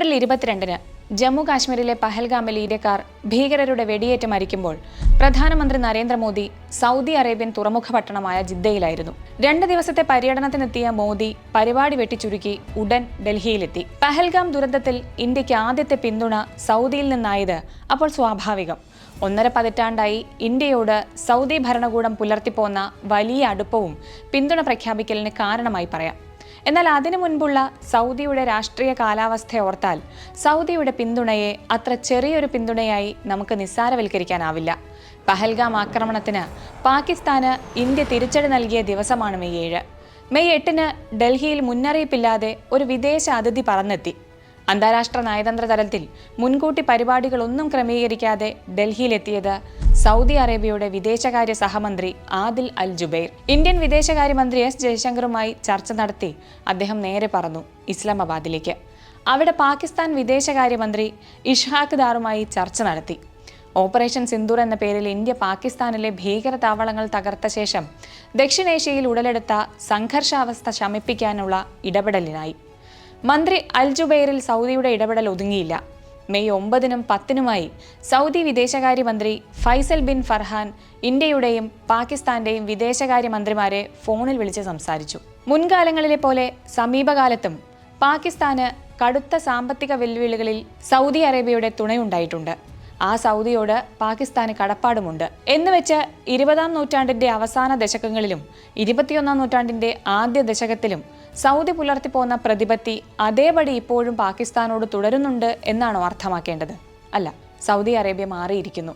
April ഇരുപത്തിരണ്ടിന് ജമ്മു കാശ്മീരിലെ പഹൽഗാമിൽ ഇന്ത്യക്കാർ ഭീകരരുടെ വെടിയേറ്റ് മരിക്കുമ്പോൾ പ്രധാനമന്ത്രി നരേന്ദ്രമോദി സൗദി അറേബ്യൻ തുറമുഖ പട്ടണമായ ജിദ്ദയിലായിരുന്നു. രണ്ട് ദിവസത്തെ പര്യടനത്തിനെത്തിയ മോദി പരിപാടി വെട്ടിച്ചുരുക്കി ഉടൻ ഡൽഹിയിലെത്തി. പഹൽഗാം ദുരന്തത്തിൽ ഇന്ത്യയ്ക്ക് ആദ്യത്തെ പിന്തുണ സൗദിയിൽ നിന്നായത് അപ്പോൾ സ്വാഭാവികം. ഒന്നര പതിറ്റാണ്ടായി ഇന്ത്യയോട് സൗദി ഭരണകൂടം പുലർത്തിപ്പോന്ന വലിയ അടുപ്പവും പിന്തുണ പ്രഖ്യാപിക്കലിന് കാരണമായി പറയാം. എന്നാൽ അതിനു മുൻപുള്ള സൗദിയുടെ രാഷ്ട്രീയ കാലാവസ്ഥ ഓർത്താൽ സൗദിയുടെ പിന്തുണയെ അത്ര ചെറിയൊരു പിന്തുണയായി നമുക്ക് നിസ്സാരവൽക്കരിക്കാനാവില്ല. പഹൽഗാം ആക്രമണത്തിന് പാകിസ്ഥാന് ഇന്ത്യ തിരിച്ചടി നൽകിയ ദിവസമാണ് മെയ് ഏഴ്. മെയ് എട്ടിന് ഡൽഹിയിൽ മുന്നറിയിപ്പില്ലാതെ ഒരു വിദേശ അതിഥി പറന്നെത്തി. അന്താരാഷ്ട്ര നയതന്ത്ര തലത്തിൽ മുൻകൂട്ടി പരിപാടികളൊന്നും ക്രമീകരിക്കാതെ ഡൽഹിയിലെത്തിയത് സൗദി അറേബ്യയുടെ വിദേശകാര്യ സഹമന്ത്രി ആദിൽ അൽ ജുബൈർ. ഇന്ത്യൻ വിദേശകാര്യമന്ത്രി എസ് ജയശങ്കറുമായി ചർച്ച നടത്തി അദ്ദേഹം നേരെ പറഞ്ഞു ഇസ്ലാമാബാദിലേക്ക്. അവിടെ പാകിസ്ഥാൻ വിദേശകാര്യമന്ത്രി ഇഷാഖ് ദാറുമായി ചർച്ച നടത്തി. ഓപ്പറേഷൻ സിന്ദൂർ എന്ന പേരിൽ ഇന്ത്യ പാകിസ്ഥാനിലെ ഭീകര താവളങ്ങൾ തകർത്ത ശേഷം ദക്ഷിണേഷ്യയിൽ ഉടലെടുത്ത സംഘർഷാവസ്ഥ ശമിപ്പിക്കാനുള്ള ഇടപെടലിനായി. മന്ത്രി അൽ ജുബൈറിൽ സൗദിയുടെ ഇടപെടൽ ഒതുങ്ങിയില്ല. മെയ് ഒമ്പതിനും പത്തിനുമായി സൗദി വിദേശകാര്യമന്ത്രി ഫൈസൽ ബിൻ ഫർഹാൻ ഇന്ത്യയുടെയും പാകിസ്ഥാന്റെയും വിദേശകാര്യമന്ത്രിമാരെ ഫോണിൽ വിളിച്ച് സംസാരിച്ചു. മുൻകാലങ്ങളിലെ പോലെ സമീപകാലത്തും പാകിസ്ഥാന് കടുത്ത സാമ്പത്തിക വെല്ലുവിളികളിൽ സൗദി അറേബ്യയുടെ തുണയുണ്ടായിട്ടുണ്ട്. ആ സൗദിയോട് പാകിസ്ഥാന് കടപ്പാടുമുണ്ട്. എന്ന് വെച്ച് ഇരുപതാം നൂറ്റാണ്ടിന്റെ അവസാന ദശകങ്ങളിലും ഇരുപത്തിയൊന്നാം നൂറ്റാണ്ടിന്റെ ആദ്യ ദശകത്തിലും സൗദി പുലർത്തിപ്പോന്ന പ്രതിപത്തി അതേപടി ഇപ്പോഴും പാകിസ്ഥാനോട് തുടരുന്നുണ്ട് എന്നാണോ അർത്ഥമാക്കേണ്ടത്? അല്ല സൗദി അറേബ്യ മാറിയിരിക്കുന്നു.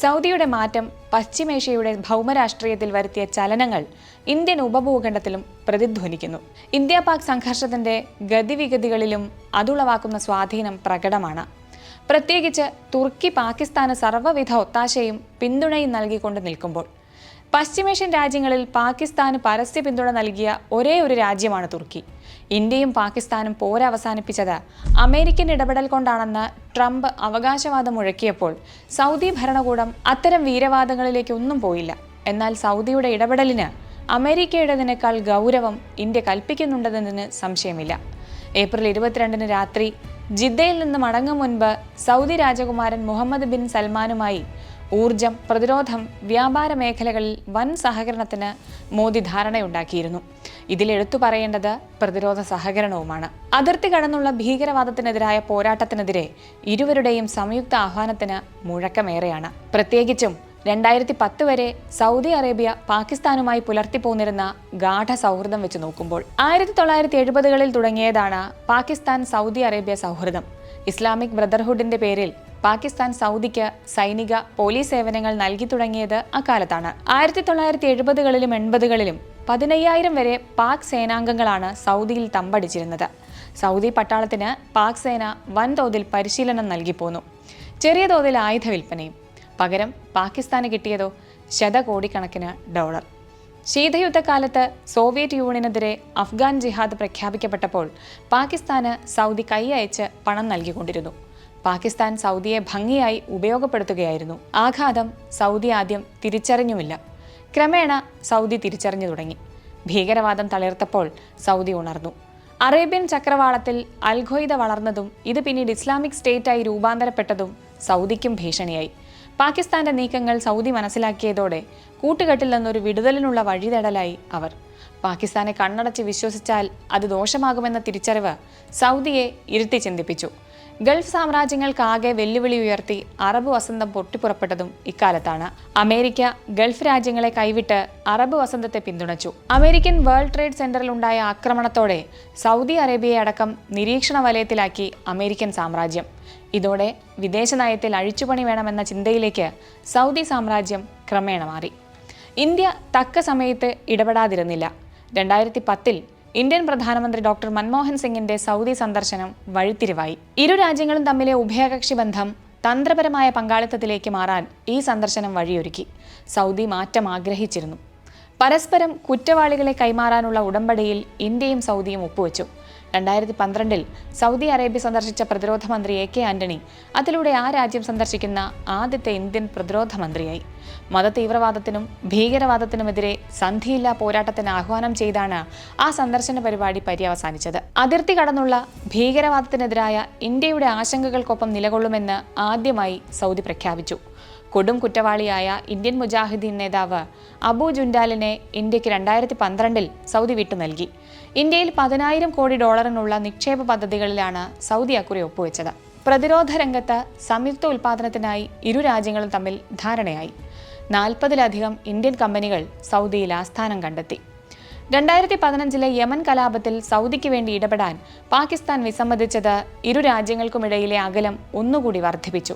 സൗദിയുടെ മാറ്റം പശ്ചിമേഷ്യയുടെ ഭൗമരാഷ്ട്രീയത്തിൽ വരുത്തിയ ചലനങ്ങൾ ഇന്ത്യൻ ഉപഭൂഖണ്ഡത്തിലും പ്രതിധ്വനിക്കുന്നു. ഇന്ത്യ പാക് സംഘർഷത്തിന്റെ ഗതിവിഗതികളിലും അതുളവാക്കുന്ന സ്വാധീനം പ്രകടമാണ്. പ്രത്യേകിച്ച് തുർക്കി പാകിസ്ഥാന് സർവവിധ ഒത്താശയും പിന്തുണയും നൽകിക്കൊണ്ട് നിൽക്കുമ്പോൾ പശ്ചിമേഷ്യൻ രാജ്യങ്ങളിൽ പാകിസ്ഥാന് പരസ്യ പിന്തുണ നൽകിയ ഒരേ ഒരു രാജ്യമാണ് തുർക്കി. ഇന്ത്യയും പാകിസ്ഥാനും പോരവസാനിപ്പിച്ചത് അമേരിക്കൻ ഇടപെടൽ കൊണ്ടാണെന്ന് ട്രംപ് അവകാശവാദം മുഴക്കിയപ്പോൾ സൗദി ഭരണകൂടം അത്തരം വീരവാദങ്ങളിലേക്കൊന്നും പോയില്ല. എന്നാൽ സൗദിയുടെ ഇടപെടലിന് അമേരിക്കയുടേതിനേക്കാൾ ഗൗരവം ഇന്ത്യ കൽപ്പിക്കുന്നുണ്ടെന്നതിന് സംശയമില്ല. ഏപ്രിൽ ഇരുപത്തിരണ്ടിന് രാത്രി ജിദ്ദയിൽ നിന്ന് മടങ്ങും മുൻപ് സൗദി രാജകുമാരൻ മുഹമ്മദ് ബിൻ സൽമാനുമായി ഊർജം പ്രതിരോധം വ്യാപാര മേഖലകളിൽ വൻ സഹകരണത്തിന് മോദി ധാരണയുണ്ടാക്കിയിരുന്നു. ഇതിൽ എടുത്തു പറയേണ്ടത് പ്രതിരോധ സഹകരണവുമാണ്. അതിർത്തി കടന്നുള്ള ഭീകരവാദത്തിനെതിരായ പോരാട്ടത്തിനെതിരെ ഇരുവരുടെയും സംയുക്ത ആഹ്വാനത്തിന് മുഴക്കമേറെയാണ്. പ്രത്യേകിച്ചും രണ്ടായിരത്തി പത്ത് വരെ സൗദി അറേബ്യ പാകിസ്ഥാനുമായി പുലർത്തി പോന്നിരുന്ന ഗാഠ സൗഹൃദം വെച്ച് നോക്കുമ്പോൾ ആയിരത്തി തൊള്ളായിരത്തി എഴുപതുകളിൽ തുടങ്ങിയതാണ് പാകിസ്ഥാൻ സൗദി അറേബ്യ സൗഹൃദം. ഇസ്ലാമിക് ബ്രദർഹുഡിന്റെ പേരിൽ പാകിസ്ഥാൻ സൗദിക്ക് സൈനിക പോലീസ് സേവനങ്ങൾ നൽകി തുടങ്ങിയത് അക്കാലത്താണ്. ആയിരത്തി തൊള്ളായിരത്തി എഴുപതുകളിലും എൺപതുകളിലും പതിനയ്യായിരം വരെ പാക് സേനാംഗങ്ങളാണ് സൗദിയിൽ തമ്പടിച്ചിരുന്നത്. സൗദി പട്ടാളത്തിന് പാക് സേന വൻതോതിൽ പരിശീലനം നൽകിപ്പോന്നു ചെറിയ തോതിൽ ആയുധ വിൽപ്പനയും. പകരം പാകിസ്ഥാന് കിട്ടിയതോ ശതകോടിക്കണക്കിന് ഡോളർ. ശീതയുദ്ധകാലത്ത് സോവിയറ്റ് യൂണിയനെതിരെ അഫ്ഗാൻ ജിഹാദ് പ്രഖ്യാപിക്കപ്പെട്ടപ്പോൾ പാകിസ്ഥാന് സൗദി കൈയയച്ച് പണം നൽകിക്കൊണ്ടിരുന്നു. പാകിസ്ഥാൻ സൗദിയെ ഭംഗിയായി ഉപയോഗപ്പെടുത്തുകയായിരുന്നു. ആഘാതം സൗദി ആദ്യം തിരിച്ചറിഞ്ഞുമില്ല. ക്രമേണ സൗദി തിരിച്ചറിഞ്ഞു തുടങ്ങി. ഭീകരവാദം തളിർത്തപ്പോൾ സൗദി ഉണർന്നു. അറേബ്യൻ ചക്രവാളത്തിൽ അൽഖ്വയ്ദ വളർന്നതും ഇത് പിന്നീട് ഇസ്ലാമിക് സ്റ്റേറ്റായി രൂപാന്തരപ്പെട്ടതും സൗദിക്കും ഭീഷണിയായി. പാകിസ്ഥാന്റെ നീക്കങ്ങൾ സൗദി മനസ്സിലാക്കിയതോടെ കൂട്ടുകെട്ടിൽ നിന്നൊരു വിടുതലിനുള്ള വഴിതേടലായി അവർ. പാകിസ്ഥാനെ കണ്ണടച്ച് വിശ്വസിച്ചാൽ അത് ദോഷമാകുമെന്ന തിരിച്ചറിവ് സൗദിയെ ഇരുത്തി ചിന്തിപ്പിച്ചു. ഗൾഫ് സാമ്രാജ്യങ്ങൾക്കാകെ വെല്ലുവിളി ഉയർത്തി അറബ് വസന്തം പൊട്ടിപ്പുറപ്പെട്ടതും ഇക്കാലത്താണ്. അമേരിക്ക ഗൾഫ് രാജ്യങ്ങളെ കൈവിട്ട് അറബ് വസന്തത്തെ പിന്തുണച്ചു. അമേരിക്കൻ വേൾഡ് ട്രേഡ് സെന്ററിൽ ഉണ്ടായ ആക്രമണത്തോടെ സൗദി അറേബ്യയെ അടക്കം നിരീക്ഷണ വലയത്തിലാക്കി അമേരിക്കൻ സാമ്രാജ്യം. ഇതോടെ വിദേശ നയത്തിൽ അഴിച്ചുപണി വേണമെന്ന ചിന്തയിലേക്ക് സൗദി സാമ്രാജ്യം ക്രമേണ മാറി. ഇന്ത്യ തക്ക സമയത്ത് ഇടപെടാതിരുന്നില്ല. രണ്ടായിരത്തി പത്തിൽ ഇന്ത്യൻ പ്രധാനമന്ത്രി ഡോക്ടർ മൻമോഹൻ സിംഗിന്റെ സൗദി സന്ദർശനം വഴിത്തിരിവായി. ഇരു രാജ്യങ്ങളും തമ്മിലെ ഉഭയകക്ഷി ബന്ധം തന്ത്രപരമായ പങ്കാളിത്തത്തിലേക്ക് മാറാൻ ഈ സന്ദർശനം വഴിയൊരുക്കി. സൗദി മാറ്റം ആഗ്രഹിച്ചിരുന്നു. പരസ്പരം കുറ്റവാളികളെ കൈമാറാനുള്ള ഉടമ്പടിയിൽ ഇന്ത്യയും സൗദിയും ഒപ്പുവെച്ചു. രണ്ടായിരത്തി പന്ത്രണ്ടിൽ സൗദി അറേബ്യ സന്ദർശിച്ച പ്രതിരോധ മന്ത്രി എ കെ ആന്റണി അതിലൂടെ ആ രാജ്യം സന്ദർശിക്കുന്ന ആദ്യത്തെ ഇന്ത്യൻ പ്രതിരോധ മന്ത്രിയായി. മതതീവ്രവാദത്തിനും ഭീകരവാദത്തിനുമെതിരെ സന്ധിയില്ലാ പോരാട്ടത്തിന് ആഹ്വാനം ചെയ്താണ് ആ സന്ദർശന പരിപാടി പര്യവസാനിച്ചത്. അതിർത്തി കടന്നുള്ള ഭീകരവാദത്തിനെതിരായ ഇന്ത്യയുടെ ആശങ്കകൾക്കൊപ്പം നിലകൊള്ളുമെന്ന് ആദ്യമായി സൗദി പ്രഖ്യാപിച്ചു. കൊടും കുറ്റവാളിയായ ഇന്ത്യൻ മുജാഹിദ്ദീൻ നേതാവ് അബു ജുൻഡാലിനെ ഇന്ത്യയ്ക്ക് രണ്ടായിരത്തി പന്ത്രണ്ടിൽ സൗദി വിട്ടു നൽകി. ഇന്ത്യയിൽ പതിനായിരം കോടി ഡോളറിനുള്ള നിക്ഷേപ പദ്ധതികളിലാണ് സൗദി അക്കുറി ഒപ്പുവെച്ചത്. പ്രതിരോധ രംഗത്ത് സംയുക്ത ഉൽപാദനത്തിനായി ഇരു രാജ്യങ്ങളും തമ്മിൽ ധാരണയായി. നാൽപ്പതിലധികം ഇന്ത്യൻ കമ്പനികൾ സൗദിയിൽ ആസ്ഥാനം കണ്ടെത്തി. രണ്ടായിരത്തി പതിനഞ്ചിലെ യമൻ കലാപത്തിൽ സൗദിക്ക് വേണ്ടി ഇടപെടാൻ പാകിസ്ഥാൻ വിസമ്മതിച്ചത് ഇരു രാജ്യങ്ങൾക്കുമിടയിലെ അകലം ഒന്നുകൂടി വർദ്ധിപ്പിച്ചു.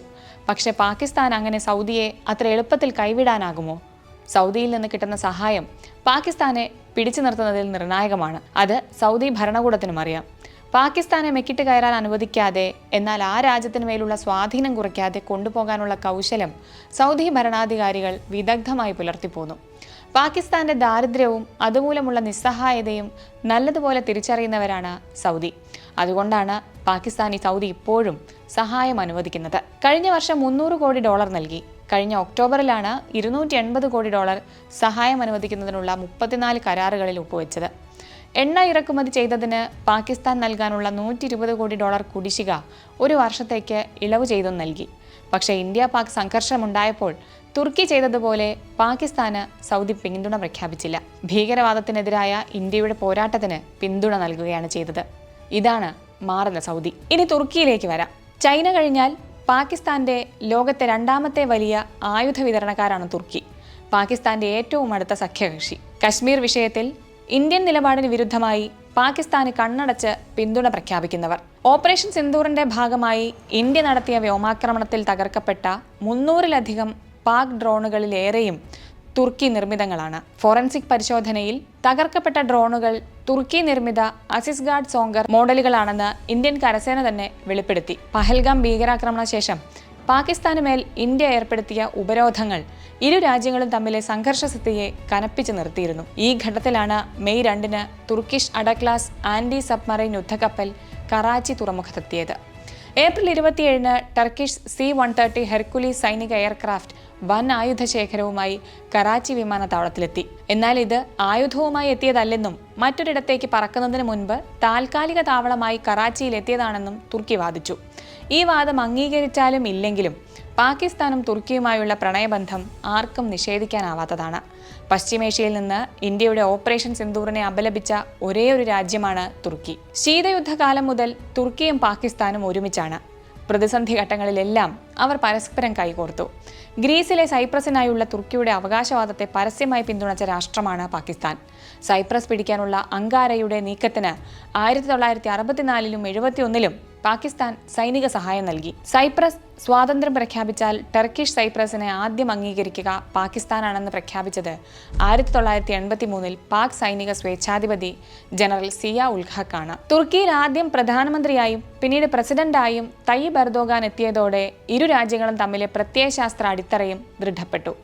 പക്ഷേ പാകിസ്ഥാൻ അങ്ങനെ സൗദിയെ അത്ര എളുപ്പത്തിൽ കൈവിടാനാകുമോ? സൗദിയിൽ നിന്ന് കിട്ടുന്ന സഹായം പാകിസ്ഥാനെ പിടിച്ചു നിർത്തുന്നതിൽ നിർണായകമാണ്. അത് സൗദി ഭരണകൂടത്തിനും അറിയാം. പാകിസ്ഥാനെ മെക്കിട്ട് കയറാൻ അനുവദിക്കാതെ എന്നാൽ ആ രാജ്യത്തിന് മേലുള്ള സ്വാധീനം കുറയ്ക്കാതെ കൊണ്ടുപോകാനുള്ള കൗശലം സൗദി ഭരണാധികാരികൾ വിദഗ്ധമായി പുലർത്തിപ്പോന്നു. പാകിസ്ഥാന്റെ ദാരിദ്ര്യവും അതുമൂലമുള്ള നിസ്സഹായതയും നല്ലതുപോലെ തിരിച്ചറിയുന്നവരാണ് സൗദി. അതുകൊണ്ടാണ് പാകിസ്ഥാനി സൗദി ഇപ്പോഴും സഹായം അനുവദിക്കുന്നത്. കഴിഞ്ഞ വർഷം മുന്നൂറ് കോടി ഡോളർ നൽകി. കഴിഞ്ഞ ഒക്ടോബറിലാണ് ഇരുന്നൂറ്റി എൺപത് കോടി ഡോളർ സഹായം അനുവദിക്കുന്നതിനുള്ള മുപ്പത്തിനാല് കരാറുകളിൽ ഒപ്പുവെച്ചത്. എണ്ണ ഇറക്കുമതി ചെയ്തതിന് പാകിസ്ഥാൻ നൽകാനുള്ള നൂറ്റി ഇരുപത് കോടി ഡോളർ കുടിശ്ശിക ഒരു വർഷത്തേക്ക് ഇളവ് ചെയ്തും നൽകി. പക്ഷേ ഇന്ത്യ പാക് സംഘർഷമുണ്ടായപ്പോൾ തുർക്കി ചെയ്തതുപോലെ പാകിസ്ഥാന് സൗദി പിന്തുണ പ്രഖ്യാപിച്ചില്ല. ഭീകരവാദത്തിനെതിരായ ഇന്ത്യയുടെ പോരാട്ടത്തിന് പിന്തുണ നൽകുകയാണ് ചെയ്തത്. ഇതാണ് മാറുന്ന സൗദി. ഇനി തുർക്കിയിലേക്ക് വരാം. ചൈന കഴിഞ്ഞാൽ പാകിസ്ഥാന്റെ ലോകത്തെ രണ്ടാമത്തെ വലിയ ആയുധ വിതരണക്കാരാണ് തുർക്കി. പാകിസ്ഥാന്റെ ഏറ്റവും അടുത്ത സഖ്യകക്ഷി. കശ്മീർ വിഷയത്തിൽ ഇന്ത്യൻ നിലപാടിന് വിരുദ്ധമായി പാകിസ്ഥാന് കണ്ണടച്ച് പിന്തുണ പ്രഖ്യാപിക്കുന്നവർ. ഓപ്പറേഷൻ സിന്ദൂറിന്റെ ഭാഗമായി ഇന്ത്യ നടത്തിയ വ്യോമാക്രമണത്തിൽ തകർക്കപ്പെട്ട മുന്നൂറിലധികം പാക് ഡ്രോണുകളിലേറെയും തുർക്കി നിർമ്മിതങ്ങളാണ്. ഫോറൻസിക് പരിശോധനയിൽ തകർക്കപ്പെട്ട ഡ്രോണുകൾ തുർക്കി നിർമ്മിത അസിസ്ഗാർഡ് സോങ്കർ മോഡലുകളാണെന്ന് ഇന്ത്യൻ കരസേന തന്നെ വെളിപ്പെടുത്തി. പഹൽഗാം ഭീകരാക്രമണ ശേഷം പാകിസ്ഥാന് മേൽ ഇന്ത്യ ഏർപ്പെടുത്തിയ ഉപരോധങ്ങൾ ഇരു രാജ്യങ്ങളും തമ്മിലെ സംഘർഷസ്ഥിതിയെ കനപ്പിച്ചു നിർത്തിയിരുന്നു. ഈ ഘട്ടത്തിലാണ് മെയ് രണ്ടിന് Turkish Ada class anti submarine യുദ്ധക്കപ്പൽ Karachi തുറമുഖത്തെത്തിയത്. ഏപ്രിൽ ഇരുപത്തിയേഴിന് Turkish C one thirty Hercules സൈനിക എയർക്രാഫ്റ്റ് വൻ ആയുധ ശേഖരവുമായി കറാച്ചി വിമാനത്താവളത്തിലെത്തി. എന്നാൽ ഇത് ആയുധവുമായി എത്തിയതല്ലെന്നും മറ്റൊരിടത്തേക്ക് പറക്കുന്നതിന് മുൻപ് താൽക്കാലിക താവളമായി കറാച്ചിയിൽ എത്തിയതാണെന്നും തുർക്കി വാദിച്ചു. ഈ വാദം അംഗീകരിച്ചാലും ഇല്ലെങ്കിലും പാകിസ്ഥാനും തുർക്കിയുമായുള്ള പ്രണയബന്ധം ആർക്കും നിഷേധിക്കാനാവാത്തതാണ്. പശ്ചിമേഷ്യയിൽ നിന്ന് ഇന്ത്യയുടെ ഓപ്പറേഷൻ സിന്ദൂറിനെ അപലപിച്ച ഒരേ ഒരു രാജ്യമാണ് തുർക്കി. ശീതയുദ്ധകാലം മുതൽ തുർക്കിയും പാകിസ്ഥാനും ഒരുമിച്ചാണ്. പ്രതിസന്ധി ഘട്ടങ്ങളിലെല്ലാം അവർ പരസ്പരം കൈകോർത്തു. ഗ്രീസിലെ സൈപ്രസിനായുള്ള തുർക്കിയുടെ അവകാശവാദത്തെ പരസ്യമായി പിന്തുണച്ച രാഷ്ട്രമാണ് പാകിസ്ഥാൻ. സൈപ്രസ് പിടിക്കാനുള്ള അങ്കാരയുടെ നീക്കത്തിന് ആയിരത്തി തൊള്ളായിരത്തി അറുപത്തിനാലിലും എഴുപത്തിയൊന്നിലും പാകിസ്ഥാൻ സൈനിക സഹായം നൽകി. സൈപ്രസ് സ്വാതന്ത്ര്യം പ്രഖ്യാപിച്ചാൽ ടർക്കിഷ് സൈപ്രസിനെ ആദ്യം അംഗീകരിക്കുക പാകിസ്ഥാനാണെന്ന് പ്രഖ്യാപിച്ചത് ആയിരത്തി തൊള്ളായിരത്തി എൺപത്തി മൂന്നിൽ പാക് സൈനിക സ്വേച്ഛാധിപതി ജനറൽ സിയ ഉൽഖാണ് തുർക്കിയിൽ ആദ്യം പ്രധാനമന്ത്രിയായും പിന്നീട് പ്രസിഡന്റായും തയ്യബ് എർദോഗാൻ എത്തിയതോടെ ഇരു രാജ്യങ്ങളും തമ്മിലെ പ്രത്യയശാസ്ത്ര അടിത്തറയും ദൃഢപ്പെട്ടു.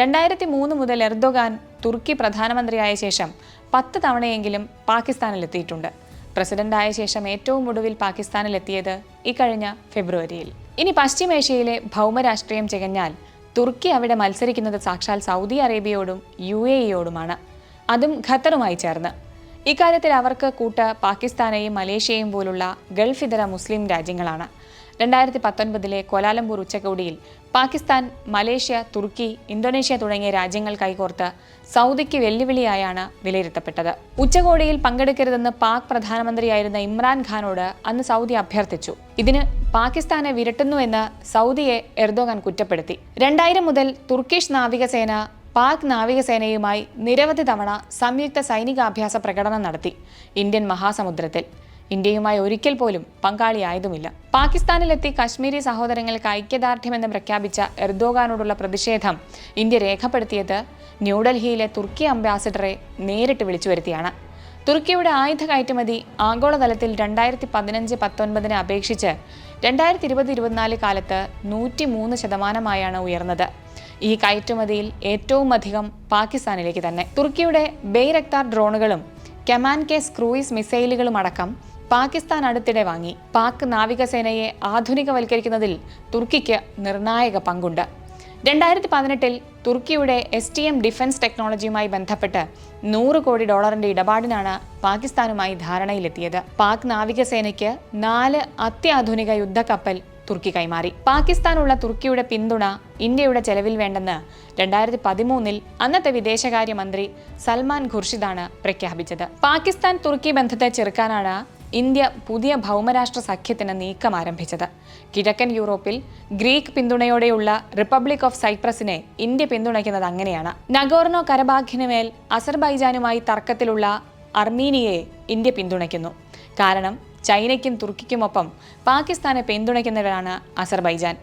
രണ്ടായിരത്തി മൂന്ന് മുതൽ എർദോഗാൻ തുർക്കി പ്രധാനമന്ത്രിയായ ശേഷം പത്ത് തവണയെങ്കിലും പാകിസ്ഥാനിലെത്തിയിട്ടുണ്ട്. പ്രസിഡന്റായ ശേഷം ഏറ്റവും ഒടുവിൽ പാകിസ്ഥാനിലെത്തിയത് ഇക്കഴിഞ്ഞ ഫെബ്രുവരിയിൽ. ഇനി പശ്ചിമേഷ്യയിലെ ഭൗമരാഷ്ട്രീയം ചികഞ്ഞാൽ തുർക്കി അവിടെ മത്സരിക്കുന്നത് സാക്ഷാൽ സൗദി അറേബ്യയോടും യു എ ഇയോടുമാണ് അതും ഖത്തറുമായി ചേർന്ന്. ഇക്കാര്യത്തിൽ അവർക്ക് കൂട്ട് പാകിസ്ഥാനെയും മലേഷ്യയും പോലുള്ള ഗൾഫ് ഇതര മുസ്ലിം രാജ്യങ്ങളാണ്. രണ്ടായിരത്തി പത്തൊൻപതിലെ കോലാലംപൂർ ഉച്ചകോടിയിൽ പാകിസ്ഥാൻ മലേഷ്യ തുർക്കി ഇന്തോനേഷ്യ തുടങ്ങിയ രാജ്യങ്ങൾ കൈകോർത്ത് സൗദിക്ക് വെല്ലുവിളിയായാണ് വിലയിരുത്തപ്പെട്ടത്. ഉച്ചകോടിയിൽ പങ്കെടുക്കരുതെന്ന് പാക് പ്രധാനമന്ത്രിയായിരുന്ന ഇമ്രാൻഖാനോട് അന്ന് സൗദി അഭ്യർത്ഥിച്ചു. ഇതിന് പാകിസ്ഥാനെ വിരട്ടുന്നുവെന്ന് സൗദിയെ എർദോഗാൻ കുറ്റപ്പെടുത്തി. രണ്ടായിരം മുതൽ തുർക്കിഷ് നാവികസേന പാക് നാവികസേനയുമായി നിരവധി തവണ സംയുക്ത സൈനികാഭ്യാസ പ്രകടനം നടത്തി ഇന്ത്യൻ മഹാസമുദ്രത്തിൽ. ഇന്ത്യയുമായി ഒരിക്കൽ പോലും പങ്കാളിയായതുമില്ല. പാകിസ്ഥാനിലെത്തി കശ്മീരി സഹോദരങ്ങൾക്ക് ഐക്യദാർഢ്യമെന്ന് പ്രഖ്യാപിച്ച എർദോഗാനോടുള്ള പ്രതിഷേധം ഇന്ത്യ രേഖപ്പെടുത്തിയത് ന്യൂഡൽഹിയിലെ തുർക്കി അംബാസിഡറെ നേരിട്ട് വിളിച്ചു വരുത്തിയാണ് തുർക്കിയുടെ ആയുധ കയറ്റുമതി ആഗോളതലത്തിൽ രണ്ടായിരത്തി പതിനഞ്ച് പത്തൊൻപതിനെ അപേക്ഷിച്ച് രണ്ടായിരത്തി ഇരുപത് ഇരുപത്തിനാല് കാലത്ത് നൂറ്റി മൂന്ന് ശതമാനമായാണ് ഉയർന്നത്. ഈ കയറ്റുമതിയിൽ ഏറ്റവും അധികം പാകിസ്ഥാനിലേക്ക് തന്നെ. തുർക്കിയുടെ ബെയ്രക്താർ ഡ്രോണുകളും കെമാൻ കേസ് ക്രൂയിസ് മിസൈലുകളും അടക്കം പാകിസ്ഥാൻ അടുത്തിടെ വാങ്ങി. പാക് നാവികസേനയെ ആധുനികവൽക്കരിക്കുന്നതിൽ തുർക്കിക്ക് നിർണായക പങ്കുണ്ട്. രണ്ടായിരത്തി പതിനെട്ടിൽ തുർക്കിയുടെ എസ് ടി എം ഡിഫൻസ് ടെക്നോളജിയുമായി ബന്ധപ്പെട്ട് നൂറ് കോടി ഡോളറിന്റെ ഇടപാടിനാണ് പാകിസ്ഥാനുമായി ധാരണയിലെത്തിയത്. പാക് നാവികസേനയ്ക്ക് നാല് അത്യാധുനിക യുദ്ധക്കപ്പൽ തുർക്കി കൈമാറി. പാകിസ്ഥാനുള്ള തുർക്കിയുടെ പിന്തുണ ഇന്ത്യയുടെ ചെലവിൽ വേണ്ടെന്ന് രണ്ടായിരത്തി പതിമൂന്നിൽ അന്നത്തെ വിദേശകാര്യമന്ത്രി സൽമാൻ ഖുർഷിദാണ് പ്രഖ്യാപിച്ചത്. പാകിസ്ഥാൻ തുർക്കി ബന്ധത്തെ ചെറുക്കാനാണ് ഇന്ത്യ പുതിയ ഭൗമരാഷ്ട്ര സഖ്യത്തിന് നീക്കം ആരംഭിച്ചത്. കിഴക്കൻ യൂറോപ്പിൽ ഗ്രീക്ക് പിന്തുണയോടെയുള്ള റിപ്പബ്ലിക് ഓഫ് സൈപ്രസിനെ ഇന്ത്യ പിന്തുണയ്ക്കുന്നത് അങ്ങനെയാണ്. നഗോർണോ കരബാഖിന് മേൽ അസർബൈജാനുമായി തർക്കത്തിലുള്ള അർമീനിയയെ ഇന്ത്യ പിന്തുണയ്ക്കുന്നു. കാരണം ചൈനയ്ക്കും തുർക്കിക്കുമൊപ്പം പാകിസ്ഥാനെ പിന്തുണയ്ക്കുന്നവരാണ് അസർബൈജാൻ.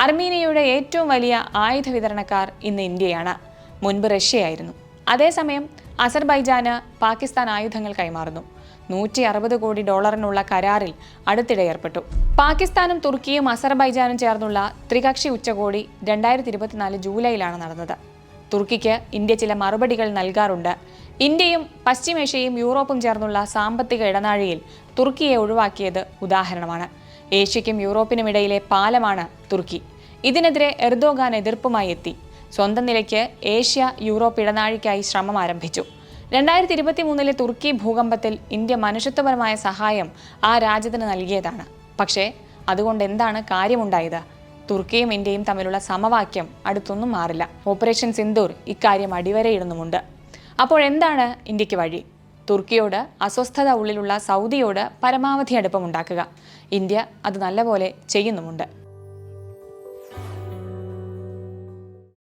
അർമീനിയയുടെ ഏറ്റവും വലിയ ആയുധ വിതരണക്കാർ ഇന്ന് ഇന്ത്യയാണ്. മുൻപ് റഷ്യയായിരുന്നു. അതേസമയം അസർബൈജാന് പാകിസ്ഥാൻ ആയുധങ്ങൾ കൈമാറുന്നു. നൂറ്റി അറുപത് കോടി ഡോളറിനുള്ള കരാറിൽ അടുത്തിടെ ഏർപ്പെട്ടു. പാകിസ്ഥാനും തുർക്കിയും അസർബൈജാനും ചേർന്നുള്ള ത്രികക്ഷി ഉച്ചകോടി രണ്ടായിരത്തി ഇരുപത്തിനാല് ജൂലൈയിലാണ് നടന്നത്. തുർക്കിക്ക് ഇന്ത്യ ചില മറുപടികൾ നൽകാറുണ്ട്. ഇന്ത്യയും പശ്ചിമേഷ്യയും യൂറോപ്പും ചേർന്നുള്ള സാമ്പത്തിക ഇടനാഴിയിൽ തുർക്കിയെ ഒഴിവാക്കിയത് ഉദാഹരണമാണ്. ഏഷ്യയ്ക്കും യൂറോപ്പിനുമിടയിലെ പാലമാണ് തുർക്കി. ഇതിനെതിരെ എർദോഗാൻ എതിർപ്പുമായി എത്തി. സ്വന്തം നിലയ്ക്ക് ഏഷ്യ യൂറോപ്പ് ഇടനാഴിക്കായി ശ്രമം ആരംഭിച്ചു. രണ്ടായിരത്തി ഇരുപത്തി മൂന്നിലെ തുർക്കി ഭൂകമ്പത്തിൽ ഇന്ത്യ മനുഷ്യത്വപരമായ സഹായം ആ രാജ്യത്തിന് നൽകിയതാണ്. പക്ഷേ അതുകൊണ്ട് എന്താണ് കാര്യമുണ്ടായത്? തുർക്കിയും ഇന്ത്യയും തമ്മിലുള്ള സമവാക്യം അടുത്തൊന്നും മാറില്ല. ഓപ്പറേഷൻ സിന്ദൂർ ഇക്കാര്യം അടിവരയിടുന്നുമുണ്ട്. അപ്പോൾ എന്താണ് ഇന്ത്യയ്ക്ക് വഴി? തുർക്കിയോട് അസ്വസ്ഥത ഉള്ളിലുള്ള സൗദിയോട് പരമാവധി അടുപ്പമുണ്ടാക്കുക. ഇന്ത്യ അത് നല്ലപോലെ ചെയ്യുന്നുമുണ്ട്.